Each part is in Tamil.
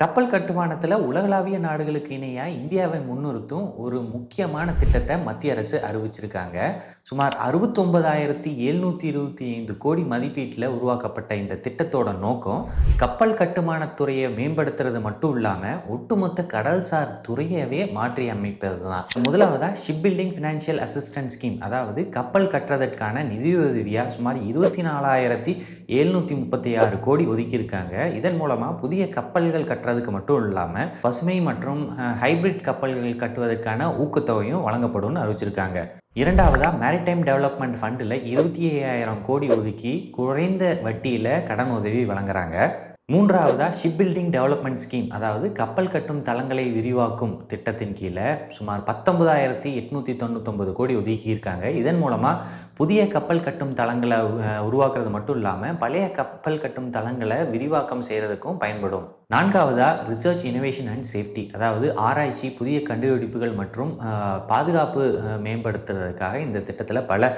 கப்பல் கட்டுமானத்தில் உலகளாவிய நாடுகளுக்கு இணையாக இந்தியாவை முன்னிறுத்தும் ஒரு முக்கியமான திட்டத்தை மத்திய அரசு அறிவிச்சிருக்காங்க. சுமார் அறுபத்தொன்பதாயிரத்தி எழுநூற்றி இருபத்தி ஐந்து கோடி மதிப்பீட்டில் உருவாக்கப்பட்ட இந்த திட்டத்தோட நோக்கம் கப்பல் கட்டுமானத்துறையை மேம்படுத்துறது மட்டும் இல்லாமல் ஒட்டுமொத்த கடல்சார் துறையவே மாற்றி அமைப்பது தான் முதலாவதாக ship building financial assistance scheme அதாவது கப்பல் கட்டுறதற்கான நிதியுதவியாக சுமார் இருபத்தி நாலாயிரத்தி எழுநூற்றி முப்பத்தி ஆறு கோடி ஒதுக்கியிருக்காங்க. இதன் மூலமாக புதிய கப்பல்கள் கட்டுறதுக்கு மட்டும் இல்லாமல் பசுமை மற்றும் ஹைபிரிட் கப்பல்கள் கட்டுவதற்கான ஊக்கத்தொகையும் வழங்கப்படும்னு அறிவிச்சிருக்காங்க. இரண்டாவதாக மேரிடைம் டெவலப்மெண்ட் ஃபண்டில் இருபத்தி ஐயாயிரம் கோடி ஒதுக்கி குறைந்த வட்டியில் கடன் உதவி வழங்குறாங்க. மூன்றாவதாக ஷிப் பில்டிங் டெவலப்மெண்ட் ஸ்கீம் அதாவது கப்பல் கட்டும் தளங்களை விரிவாக்கும் திட்டத்தின் கீழே சுமார் பத்தொன்பதாயிரத்தி எட்நூற்றி தொண்ணூத்தொம்பது கோடி ஒதுக்கியிருக்காங்க. இதன் மூலமாக புதிய கப்பல் கட்டும் தளங்களை உருவாக்குறது மட்டும் இல்லாமல் பழைய கப்பல் கட்டும் தளங்களை விரிவாக்கம் செய்கிறதுக்கும் பயன்படும். நான்காவதாக ரிசர்ச் இனோவேஷன் அண்ட் சேஃப்டி அதாவது ஆராய்ச்சி புதிய கண்டுபிடிப்புகள் மற்றும் பாதுகாப்பு மேம்படுத்துறதுக்காக இந்த திட்டத்தில் பல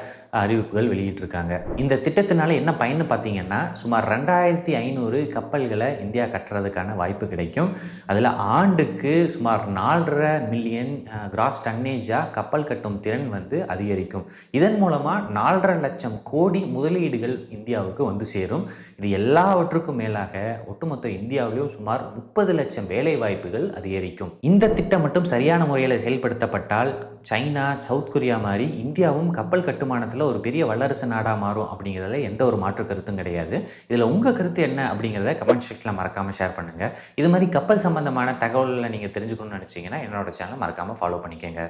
அறிவிப்புகள் வெளியிட்டிருக்காங்க. இந்த திட்டத்தினால என்ன பயன்னு பார்த்தீங்கன்னா சுமார் ரெண்டாயிரத்தி ஐநூறு கப்பல்களை இந்தியா கட்டுறதுக்கான வாய்ப்பு கிடைக்கும். அதில் ஆண்டுக்கு சுமார் நாலரை மில்லியன் கிராஸ் டன்னேஜாக கப்பல் கட்டும் திறன் வந்து அதிகரிக்கும். இதன் மூலமாக நாலரை லட்சம் கோடி முதலீடுகள் இந்தியாவுக்கு வந்து சேரும். இது எல்லாவற்றுக்கும் மேலாக ஒட்டுமொத்த இந்தியாவிலும் சுமார் முப்பது லட்சம் வேலை வாய்ப்புகள் அதிகரிக்கும். இந்த திட்டம் மட்டும் சரியான முறையில் செயல்படுத்தப்பட்டால் சைனா சவுத் கொரியா மாதிரி இந்தியாவும் கப்பல் கட்டுமானத்தில் ஒரு பெரிய வல்லரசு நாடாக மாறும் அப்படிங்கிறதுல எந்த ஒரு மாற்று கருத்தும் கிடையாது. இதில் உங்கள் கருத்து என்ன அப்படிங்கிறத கமெண்ட் செக்ஷனில் மறக்காமல் ஷேர் பண்ணுங்கள் இது மாதிரி கப்பல் சம்பந்தமான தகவல்களை நீங்கள் தெரிஞ்சுக்கணும்னு நினச்சிங்கன்னா என்னோட சேனலை மறக்காமல் ஃபாலோ பண்ணிக்கோங்க.